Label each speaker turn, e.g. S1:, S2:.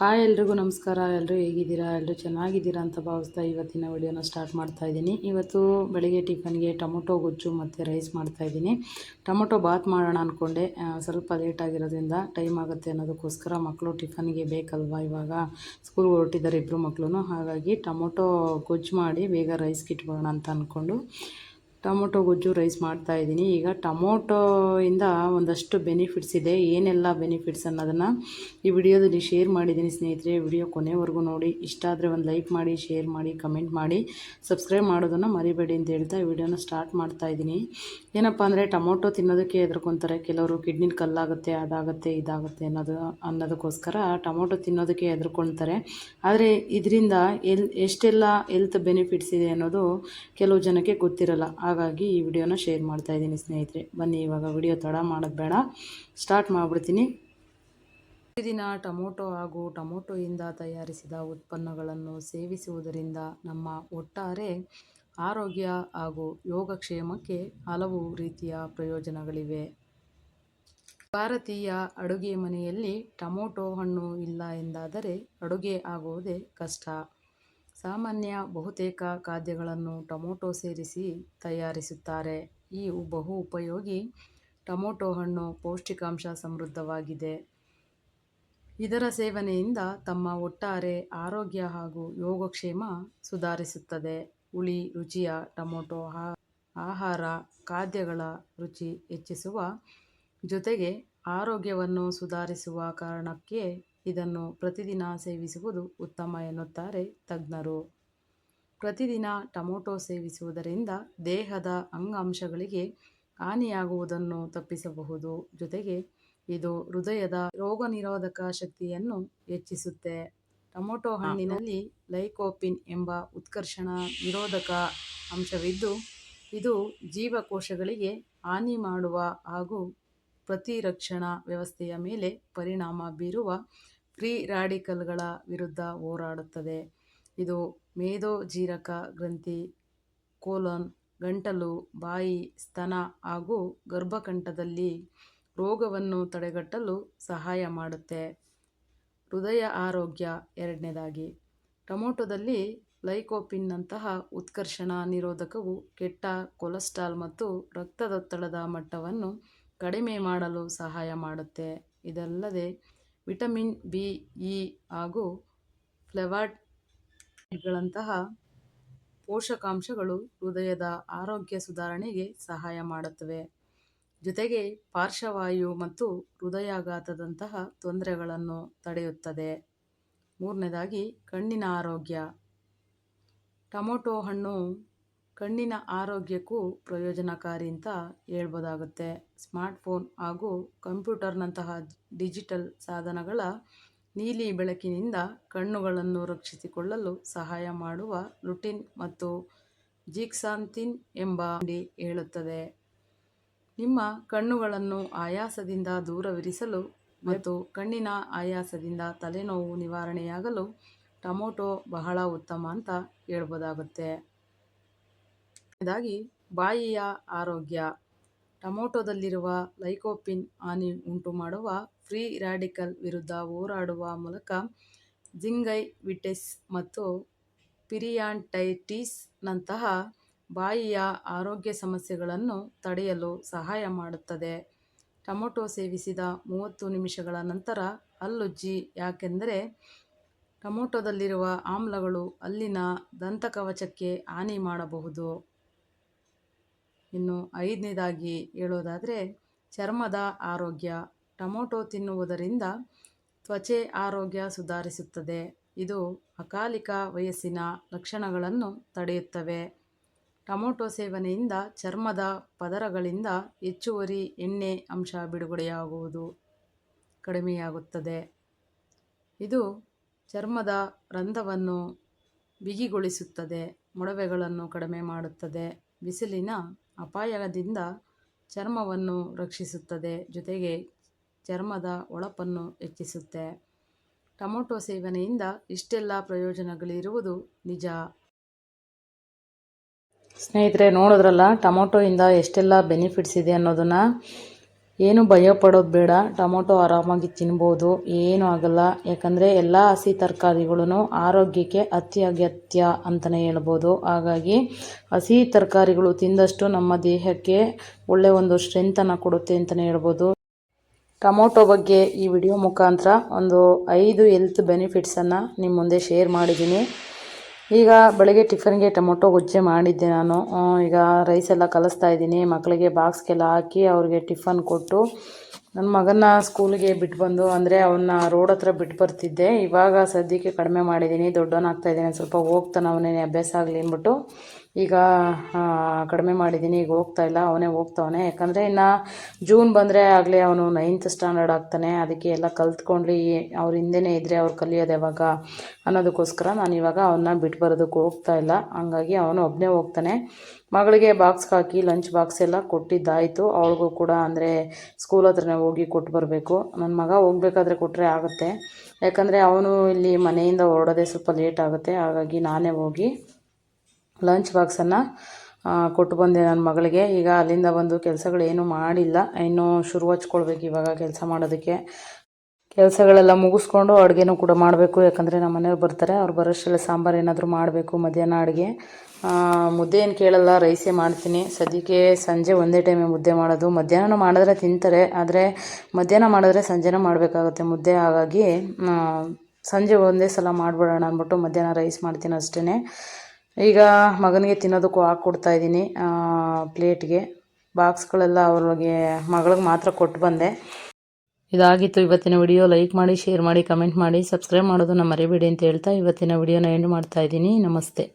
S1: Hi ಎಲ್ರಿಗೂ ನಮಸ್ಕಾರ. ಎಲ್ಲರೂ ಹೇಗಿದ್ದೀರಾ? ಎಲ್ಲರೂ ಚೆನ್ನಾಗಿದ್ದೀರಾ ಅಂತ ಭಾವಿಸ್ತಾ ಇವತ್ತಿನ ವಿಡಿಯೋನ ಸ್ಟಾರ್ಟ್ ಮಾಡ್ತಾ ಇದ್ದೀನಿ. ಇವತ್ತು ಬೆಳಿಗ್ಗೆ ಟಿಫನ್ಗೆ ಟೊಮೊಟೊ, ಗೊಜ್ಜು ಮತ್ತು ರೈಸ್ ಮಾಡ್ತಾ ಇದ್ದೀನಿ. ಟೊಮೊಟೊ ಬಾತ್ ಮಾಡೋಣ ಅಂದ್ಕೊಂಡೆ ಸ್ವಲ್ಪ ಲೇಟ್ ಆಗಿರೋದ್ರಿಂದ ಟೈಮ್ ಆಗುತ್ತೆ ಅನ್ನೋದಕ್ಕೋಸ್ಕರ ಮಕ್ಕಳು ಟಿಫನ್ಗೆ ಬೇಕಲ್ವಾ ಇವಾಗ? ಸ್ಕೂಲ್ಗೆ ಹೊರಟಿದ್ದಾರೆ ಇಬ್ಬರು ಮಕ್ಕಳು ಹಾಗಾಗಿ ಟೊಮೊಟೊ, ಗೊಜ್ಜು ಮಾಡಿ ಬೇಗ ರೈಸ್ಗೆ ಇಟ್ಕೊಳ್ಳೋಣ ಅಂತ ಅಂದ್ಕೊಂಡು ಟೊಮೊಟೊ ಗೊಜ್ಜು ರೈಸ್ ಮಾಡ್ತಾ ಇದ್ದೀನಿ. ಈಗ ಟೊಮೊಟೊಯಿಂದ ಒಂದಷ್ಟು ಬೆನಿಫಿಟ್ಸ್ ಇದೆ. ಏನೆಲ್ಲ ಬೆನಿಫಿಟ್ಸ್ ಅನ್ನೋದನ್ನು ಈ ವಿಡಿಯೋದಲ್ಲಿ ಶೇರ್ ಮಾಡಿದ್ದೀನಿ ಸ್ನೇಹಿತರೆ. ವಿಡಿಯೋ ಕೊನೆವರೆಗೂ ನೋಡಿ. ಇಷ್ಟ ಆದರೆ ಒಂದು ಲೈಕ್ ಮಾಡಿ ಶೇರ್ ಮಾಡಿ ಕಮೆಂಟ್ ಮಾಡಿ. ಸಬ್ಸ್ಕ್ರೈಬ್ ಮಾಡೋದನ್ನು ಮರಿಬೇಡಿ ಅಂತ ಹೇಳ್ತಾ ವಿಡಿಯೋನ ಸ್ಟಾರ್ಟ್ ಮಾಡ್ತಾ ಇದ್ದೀನಿ. ಏನಪ್ಪ ಅಂದರೆ ಟೊಮೊಟೊ ತಿನ್ನೋದಕ್ಕೆ ಹೆದರ್ಕೊತಾರೆ. ಕೆಲವರು ಕಿಡ್ನಿನ ಕಲ್ಲಾಗುತ್ತೆ, ಅದಾಗುತ್ತೆ, ಇದಾಗುತ್ತೆ ಅನ್ನೋದು, ಅನ್ನೋದಕ್ಕೋಸ್ಕರ ಟೊಮೊಟೊ ತಿನ್ನೋದಕ್ಕೆ ಹೆದರ್ಕೊಳ್ತಾರೆ ಆದರೆ ಇದರಿಂದ ಎಲ್, ಎಷ್ಟೆಲ್ಲ ಹೆಲ್ತ್ ಬೆನಿಫಿಟ್ಸ್ ಇದೆ ಅನ್ನೋದು ಕೆಲವು ಜನಕ್ಕೆ ಗೊತ್ತಿರಲ್ಲ. ಹಾಗಾಗಿ ಈ ವಿಡಿಯೋನ ಶೇರ್ ಮಾಡ್ತಾ ಇದ್ದೀನಿ ಸ್ನೇಹಿತರೆ. ಬನ್ನಿ, ಇವಾಗ ವಿಡಿಯೋ ತಡ ಮಾಡೋದು ಬೇಡ. ಸ್ಟಾರ್ಟ್ ಮಾಡಿಬಿಡ್ತೀನಿ. ಪ್ರತಿದಿನ ಟೊಮೊಟೊ ಹಾಗೂ ಟೊಮೊಟೊಯಿಂದ ತಯಾರಿಸಿದ ಉತ್ಪನ್ನಗಳನ್ನು ಸೇವಿಸುವುದರಿಂದ ನಮ್ಮ ಒಟ್ಟಾರೆ ಆರೋಗ್ಯ ಹಾಗೂ ಯೋಗಕ್ಷೇಮಕ್ಕೆ ಹಲವು ರೀತಿಯ ಪ್ರಯೋಜನಗಳಿವೆ. ಭಾರತೀಯ ಅಡುಗೆ ಮನೆಯಲ್ಲಿ ಟೊಮೊಟೊ ಹಣ್ಣು ಇಲ್ಲ ಎಂದಾದರೆ ಅಡುಗೆ ಆಗುವುದೇ ಕಷ್ಟ. ಸಾಮಾನ್ಯ ಬಹುತೇಕ ಖಾದ್ಯಗಳನ್ನು ಟೊಮೊಟೊ ಸೇರಿಸಿ ತಯಾರಿಸುತ್ತಾರೆ. ಈ ಬಹು ಉಪಯೋಗಿ ಟೊಮೊಟೊ ಹಣ್ಣು ಪೌಷ್ಟಿಕಾಂಶ ಸಮೃದ್ಧವಾಗಿದೆ. ಇದರ ಸೇವನೆಯಿಂದ ತಮ್ಮ ಒಟ್ಟಾರೆ ಆರೋಗ್ಯ ಹಾಗೂ ಯೋಗಕ್ಷೇಮ ಸುಧಾರಿಸುತ್ತದೆ. ಹುಳಿ, ರುಚಿಯ ಟೊಮೊಟೊ ಆಹಾರ, ಖಾದ್ಯಗಳ ರುಚಿ ಹೆಚ್ಚಿಸುವ ಜೊತೆಗೆ ಆರೋಗ್ಯವನ್ನು ಸುಧಾರಿಸುವ ಕಾರಣಕ್ಕೆ ಇದನ್ನು ಪ್ರತಿದಿನ ಸೇವಿಸುವುದು ಉತ್ತಮ ಎನ್ನುತ್ತಾರೆ ತಜ್ಞರು. ಪ್ರತಿದಿನ ಟೊಮೊಟೊ ಸೇವಿಸುವುದರಿಂದ ದೇಹದ ಅಂಗಾಂಶಗಳಿಗೆ ಹಾನಿಯಾಗುವುದನ್ನು ತಪ್ಪಿಸಬಹುದು. ಜೊತೆಗೆ ಇದು ಹೃದಯದ ರೋಗ ನಿರೋಧಕ ಶಕ್ತಿಯನ್ನು ಹೆಚ್ಚಿಸುತ್ತೆ. ಟೊಮೊಟೊ ಹಣ್ಣಿನಲ್ಲಿ ಲೈಕೋಪಿನ್ ಎಂಬ ಉತ್ಕರ್ಷಣ ನಿರೋಧಕ ಅಂಶವಿದ್ದು, ಇದು ಜೀವಕೋಶಗಳಿಗೆ ಹಾನಿ ಮಾಡುವ ಹಾಗೂ ಪ್ರತಿರಕ್ಷಣಾ ವ್ಯವಸ್ಥೆಯ ಮೇಲೆ ಪರಿಣಾಮ ಬೀರುವ ಫ್ರೀ ರಾಡಿಕಲ್ಗಳ ವಿರುದ್ಧ ಹೋರಾಡುತ್ತದೆ. ಇದು ಮೇದೋಜೀರಕ ಗ್ರಂಥಿ, ಕೋಲನ್, ಗಂಟಲು, ಬಾಯಿ, ಸ್ತನ ಹಾಗೂ ಗರ್ಭಕಂಠದಲ್ಲಿ ರೋಗವನ್ನು ತಡೆಗಟ್ಟಲು ಸಹಾಯ ಮಾಡುತ್ತೆ. ಹೃದಯ ಆರೋಗ್ಯ ಎರಡನೇದಾಗಿ. ಟೊಮೊಟೊದಲ್ಲಿ ಲೈಕೋಪಿನ್ನಂತಹ ಉತ್ಕರ್ಷಣ ನಿರೋಧಕವು ಕೆಟ್ಟ ಕೊಲೆಸ್ಟ್ರಾಲ್ ಮತ್ತು ರಕ್ತದೊತ್ತಡದ ಮಟ್ಟವನ್ನು ಕಡಿಮೆ ಮಾಡಲು ಸಹಾಯ ಮಾಡುತ್ತೆ. ಇದಲ್ಲದೆ ವಿಟಮಿನ್ ಬಿ, ಇ ಹಾಗೂ ಫ್ಲೆವಾಯ್ಡ್ಗಳಂತಹ ಪೋಷಕಾಂಶಗಳು ಹೃದಯದ ಆರೋಗ್ಯ ಸುಧಾರಣೆಗೆ ಸಹಾಯ ಮಾಡುತ್ತವೆ. ಜೊತೆಗೆ ಪಾರ್ಶ್ವವಾಯು ಮತ್ತು ಹೃದಯಾಘಾತದಂತಹ ತೊಂದರೆಗಳನ್ನು ತಡೆಯುತ್ತದೆ. ಮೂರನೇದಾಗಿ ಕಣ್ಣಿನ ಆರೋಗ್ಯ. ಟೊಮೊಟೊ ಹಣ್ಣು ಕಣ್ಣಿನ ಆರೋಗ್ಯಕ್ಕೂ ಪ್ರಯೋಜನಕಾರಿ ಅಂತ ಹೇಳ್ಬೋದಾಗುತ್ತೆ. ಸ್ಮಾರ್ಟ್ಫೋನ್ ಹಾಗೂ ಕಂಪ್ಯೂಟರ್ನಂತಹ ಡಿಜಿಟಲ್ ಸಾಧನಗಳ ನೀಲಿ ಬೆಳಕಿನಿಂದ ಕಣ್ಣುಗಳನ್ನು ರಕ್ಷಿಸಿಕೊಳ್ಳಲು ಸಹಾಯ ಮಾಡುವ ಲುಟಿನ್ ಮತ್ತು ಜಿಕ್ಸಾಂತಿನ್ ಎಂಬ ಹೇಳುತ್ತದೆ. ನಿಮ್ಮ ಕಣ್ಣುಗಳನ್ನು ಆಯಾಸದಿಂದ ದೂರವಿರಿಸಲು ಮತ್ತು ಕಣ್ಣಿನ ಆಯಾಸದಿಂದ ತಲೆನೋವು ನಿವಾರಣೆಯಾಗಲು ಟೊಮೊಟೊ ಬಹಳ ಉತ್ತಮ ಅಂತ ಹೇಳ್ಬೋದಾಗುತ್ತೆ. ಇದಾಗಿ ಬಾಯಿಯ ಆರೋಗ್ಯ, ಟೊಮೊಟೊದಲ್ಲಿರುವ ಲೈಕೋಪಿನ್ ಹಾನಿ ಉಂಟು ಮಾಡುವ ಫ್ರೀ ರ್ಯಾಡಿಕಲ್ ವಿರುದ್ಧ ಹೋರಾಡುವ ಮೂಲಕ ಜಿಂಗೈ ವಿಟೆಸ್ ಮತ್ತು ಪಿರಿಯಾಂಟೈಟಿಸ್ನಂತಹ ಬಾಯಿಯ ಆರೋಗ್ಯ ಸಮಸ್ಯೆಗಳನ್ನು ತಡೆಯಲು ಸಹಾಯ ಮಾಡುತ್ತದೆ. ಟೊಮೊಟೊ ಸೇವಿಸಿದ ಮೂವತ್ತು ನಿಮಿಷಗಳ ನಂತರ ಹಲ್ಲುಜ್ಜಿ ಯಾಕೆಂದರೆ ಟೊಮೊಟೊದಲ್ಲಿರುವ ಆಮ್ಲಗಳು ಅಲ್ಲಿನ ದಂತಕವಚಕ್ಕೆ ಹಾನಿ ಮಾಡಬಹುದು. ಇನ್ನು ಐದನೇದಾಗಿ ಹೇಳೋದಾದರೆ ಚರ್ಮದ ಆರೋಗ್ಯ. ಟೊಮೊಟೊ ತಿನ್ನುವುದರಿಂದ ತ್ವಚೆ ಆರೋಗ್ಯ ಸುಧಾರಿಸುತ್ತದೆ. ಇದು ಅಕಾಲಿಕ ವಯಸ್ಸಿನ ಲಕ್ಷಣಗಳನ್ನು ತಡೆಯುತ್ತವೆ. ಟೊಮೊಟೊ ಸೇವನೆಯಿಂದ ಚರ್ಮದ ಪದರಗಳಿಂದ ಹೆಚ್ಚುವರಿ ಎಣ್ಣೆ ಅಂಶ ಬಿಡುಗಡೆಯಾಗುವುದು ಕಡಿಮೆಯಾಗುತ್ತದೆ. ಇದು ಚರ್ಮದ ರಂಧ್ರವನ್ನು ಬಿಗಿಗೊಳಿಸುತ್ತದೆ, ಮೊಡವೆಗಳನ್ನು ಕಡಿಮೆ ಮಾಡುತ್ತದೆ, ಬಿಸಿಲಿನ ಅಪಾಯದಿಂದ ಚರ್ಮವನ್ನು ರಕ್ಷಿಸುತ್ತದೆ. ಜೊತೆಗೆ ಚರ್ಮದ ಹೊಳಪನ್ನು ಹೆಚ್ಚಿಸುತ್ತೆ. ಟೊಮೊಟೊ ಸೇವನೆಯಿಂದ ಇಷ್ಟೆಲ್ಲ ಪ್ರಯೋಜನಗಳಿರುವುದು ನಿಜ. ಸ್ನೇಹಿತರೆ, ನೋಡಿದ್ರಲ್ಲ ಟೊಮೊಟೊಯಿಂದ ಎಷ್ಟೆಲ್ಲ ಬೆನಿಫಿಟ್ಸ್ ಇದೆ ಅನ್ನೋದನ್ನು? ಏನು ಭಯ ಪಡೋದು ಬೇಡ. ಟೊಮೊಟೊ ಆರಾಮಾಗಿ ತಿನ್ಬೋದು. ಏನೂ ಆಗಲ್ಲ. ಯಾಕಂದರೆ ಎಲ್ಲ ಹಸಿ ತರಕಾರಿಗಳೂ ಆರೋಗ್ಯಕ್ಕೆ ಅತಿ ಅಗತ್ಯ ಅಂತಲೇ ಹೇಳ್ಬೋದು. ಹಾಗಾಗಿ ಹಸಿ ತರಕಾರಿಗಳು ತಿಂದಷ್ಟು ನಮ್ಮ ದೇಹಕ್ಕೆ ಒಳ್ಳೆಯ ಒಂದು ಸ್ಟ್ರೆಂತನ್ನು ಕೊಡುತ್ತೆ ಅಂತಲೇ ಹೇಳ್ಬೋದು. ಟೊಮೊಟೊ ಬಗ್ಗೆ ಈ ವಿಡಿಯೋ ಮುಖಾಂತರ ಒಂದು ಐದು ಹೆಲ್ತ್ ಬೆನಿಫಿಟ್ಸನ್ನು ನಿಮ್ಮ ಮುಂದೆ ಶೇರ್ ಮಾಡಿದ್ದೀನಿ. ಈಗ ಬೆಳಗ್ಗೆ ಟಿಫನ್ಗೆ ಟೊಮೊಟೊ ಗೊಜ್ಜೆ ಮಾಡಿದ್ದೆ ನಾನು. ಈಗ ರೈಸ್ ಎಲ್ಲ ಕಲಿಸ್ತಾ ಇದ್ದೀನಿ. ಮಕ್ಕಳಿಗೆ ಬಾಕ್ಸ್ಗೆಲ್ಲ ಹಾಕಿ ಅವ್ರಿಗೆ ಟಿಫನ್ ಕೊಟ್ಟು ನನ್ನ ಮಗನ ಸ್ಕೂಲಿಗೆ ಬಿಟ್ಟು ಬಂದು ಅಂದರೆ ಅವನ್ನ ರೋಡ್ ಹತ್ರ ಬಿಟ್ಟು ಬರ್ತಿದ್ದೆ. ಇವಾಗ ಸದ್ಯಕ್ಕೆ ಕಡಿಮೆ ಮಾಡಿದ್ದೀನಿ. ದೊಡ್ಡವನಾಗ್ತಾ ಇದ್ದೀನಿ. ಸ್ವಲ್ಪ ಹೋಗ್ತಾನೆ ಅವನೇ ಅಭ್ಯಾಸ ಆಗಲಿ ಅಂದ್ಬಿಟ್ಟು. ಈಗ ಕಡಿಮೆ ಮಾಡಿದ್ದೀನಿ ಈಗ ಹೋಗ್ತಾ ಇಲ್ಲ, ಅವನೇ ಹೋಗ್ತಾವನೆ. ಯಾಕಂದರೆ ಇನ್ನು ಜೂನ್ ಬಂದರೆ ಆಗಲೇ ಅವನು ನೈನ್ತ್ ಸ್ಟ್ಯಾಂಡರ್ಡ್ ಆಗ್ತಾನೆ. ಅದಕ್ಕೆ ಎಲ್ಲ ಕಲ್ತ್ಕೊಂಡ್ಲಿ, ಅವ್ರ ಹಿಂದೆನೇ ಇದ್ದರೆ ಅವ್ರು ಕಲಿಯೋದು ಯಾವಾಗ ಅನ್ನೋದಕ್ಕೋಸ್ಕರ ನಾನು ಇವಾಗ ಅವನ್ನ ಬಿಟ್ಟು ಬರೋದಕ್ಕೆ ಹೋಗ್ತಾ ಇಲ್ಲ. ಹಂಗಾಗಿ ಅವನು ಒಬ್ಬನೇ ಹೋಗ್ತಾನೆ. ಮಗಳಿಗೆ ಬಾಕ್ಸ್ಗೆ ಹಾಕಿ ಲಂಚ್ ಬಾಕ್ಸ್ ಎಲ್ಲ ಕೊಟ್ಟಿದ್ದಾಯಿತು. ಅವಳಿಗೂ ಕೂಡ ಅಂದರೆ ಸ್ಕೂಲ್ ಹತ್ರನೇ ಹೋಗಿ ಕೊಟ್ಟು ಬರಬೇಕು. ನನ್ನ ಮಗ ಹೋಗ್ಬೇಕಾದ್ರೆ ಕೊಟ್ಟರೆ ಆಗುತ್ತೆ. ಯಾಕಂದರೆ ಅವನು ಇಲ್ಲಿ ಮನೆಯಿಂದ ಹೊರಡೋದೇ ಸ್ವಲ್ಪ ಲೇಟ್ ಆಗುತ್ತೆ. ಹಾಗಾಗಿ ನಾನೇ ಹೋಗಿ ಲಂಚ್ ಬಾಕ್ಸನ್ನು ಕೊಟ್ಟು ಬಂದೆ ನನ್ನ ಮಗಳಿಗೆ. ಈಗ ಅಲ್ಲಿಂದ ಬಂದು ಕೆಲಸಗಳೇನು ಮಾಡಿಲ್ಲ. ಇನ್ನೂ ಶುರು ಹಚ್ಕೊಳ್ಬೇಕು ಇವಾಗ ಕೆಲಸ ಮಾಡೋದಕ್ಕೆ. ಕೆಲಸಗಳೆಲ್ಲ ಮುಗಿಸ್ಕೊಂಡು ಅಡುಗೆನೂ ಕೂಡ ಮಾಡಬೇಕು. ಯಾಕಂದರೆ ನಮ್ಮ ಮನೆಯವ್ರು ಬರ್ತಾರೆ. ಅವ್ರು ಬರೋಷ್ಟೆಲ್ಲ ಸಾಂಬಾರು ಏನಾದರೂ ಮಾಡಬೇಕು, ಮಧ್ಯಾಹ್ನ ಅಡುಗೆ. ಮುದ್ದೆ ಏನು ಕೇಳಲ್ಲ, ರೈಸೇ ಮಾಡ್ತೀನಿ. ಸದ್ಯಕ್ಕೆ ಸಂಜೆ ಒಂದೇ ಟೈಮೇ ಮುದ್ದೆ ಮಾಡೋದು. ಮಧ್ಯಾಹ್ನ ಮಾಡಿದ್ರೆ ತಿಂತಾರೆ, ಆದರೆ ಮಧ್ಯಾಹ್ನ ಮಾಡಿದ್ರೆ ಸಂಜೆನೂ ಮಾಡಬೇಕಾಗುತ್ತೆ ಮುದ್ದೆ. ಹಾಗಾಗಿ ಸಂಜೆ ಒಂದೇ ಸಲ ಮಾಡಿಬಿಡೋಣ ಅಂದ್ಬಿಟ್ಟು ಮಧ್ಯಾಹ್ನ ರೈಸ್ ಮಾಡ್ತೀನಿ ಅಷ್ಟೇ ಈಗ ಮಗನಿಗೆ ತಿನ್ನೋದಕ್ಕೂ ಹಾಕ್ಕೊಡ್ತಾ ಇದ್ದೀನಿ ಪ್ಲೇಟ್ಗೆ. ಬಾಕ್ಸ್ಗಳೆಲ್ಲ ಅವ್ರಿಗೆ ಮಗಳಿಗೆ ಮಾತ್ರ ಕೊಟ್ಟು ಬಂದೆ. ಇದಾಗಿತ್ತು ಇವತ್ತಿನ ವಿಡಿಯೋ. ಲೈಕ್ ಮಾಡಿ, ಶೇರ್ ಮಾಡಿ, ಕಮೆಂಟ್ ಮಾಡಿ, ಸಬ್ಸ್ಕ್ರೈಬ್ ಮಾಡೋದನ್ನ ಮರಿಬೇಡಿ ಅಂತ ಹೇಳ್ತಾ ಇವತ್ತಿನ ವಿಡಿಯೋನ ಎಂಡ್ ಮಾಡ್ತಾ ಇದ್ದೀನಿ. ನಮಸ್ತೆ.